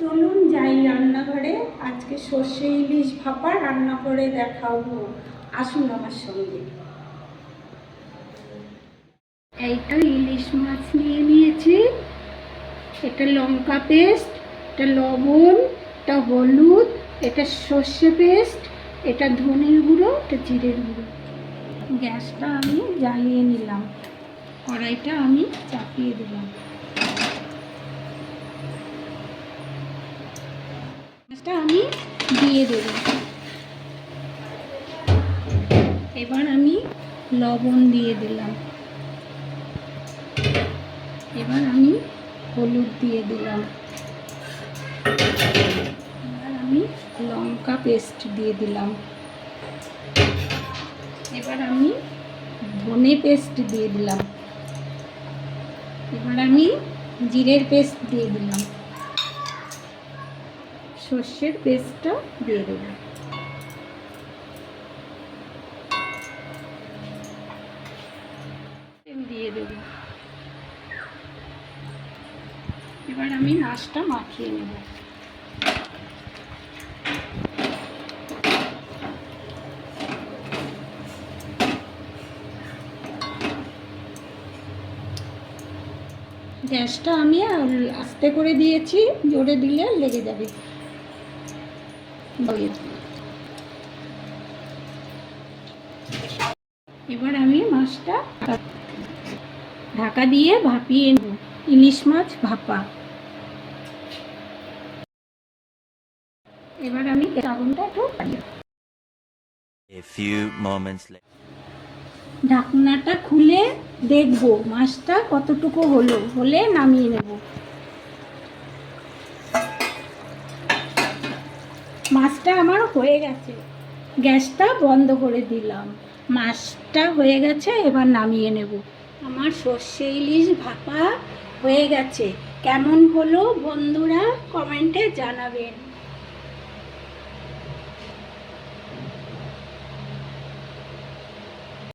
চলুন যাই রান্নাঘরে। আজকে সর্ষে ইলিশ ভাপা রান্না করে দেখাবো। আসুন আমার সঙ্গে। এইটা ইলিশ মাছ নিয়ে নিয়েছি। এটা লঙ্কা পেস্ট, এটা লবণ, এটা হলুদ, এটা সর্ষে পেস্ট, এটা ধনের গুঁড়ো, এটা জিরের গুঁড়ো। গ্যাসটা আমি জ্বালিয়ে নিলাম। কড়াইটা আমি চাপিয়ে দিলাম। মাছটা আমি দিয়ে দেব। এবার আমি লবণ দিয়ে দিলাম। এবার আমি হলুদ দিয়ে দিলাম। এবার আমি লঙ্কা পেস্ট দিয়ে দিলাম। এবার আমি ধনে পেস্ট দিয়ে দিলাম। এবার আমি জিরের পেস্ট দিয়ে দিলাম। সর্ষের পেস্টটা দিয়ে দেব। দিয়ে দেব। এবার আমি মাছটা মাখিয়ে নেব। গ্যাসটা আমি আস্তে করে দিয়েছি, জোরে দিলে লেগে যাবে। এবার আমি মাছটা ঢাকা দিয়ে ভাপিয়ে নেব। ইলিশ মাছ ভাপা। এবার আমি আগুনটা একটু. ঢাকনাটা খুলে দেখব মাছটা কতটুকু হলো হলে নামিয়ে নেব। মাছটা আমার হয়ে গেছে। গ্যাসটা বন্ধ করে দিলাম। মাছটা হয়ে গেছে, এবার নামিয়ে নেব। আমার সর্ষে ইলিশ ভাপা হয়ে গেছে। কেমন হলো বন্ধুরা কমেন্টে জানাবেন।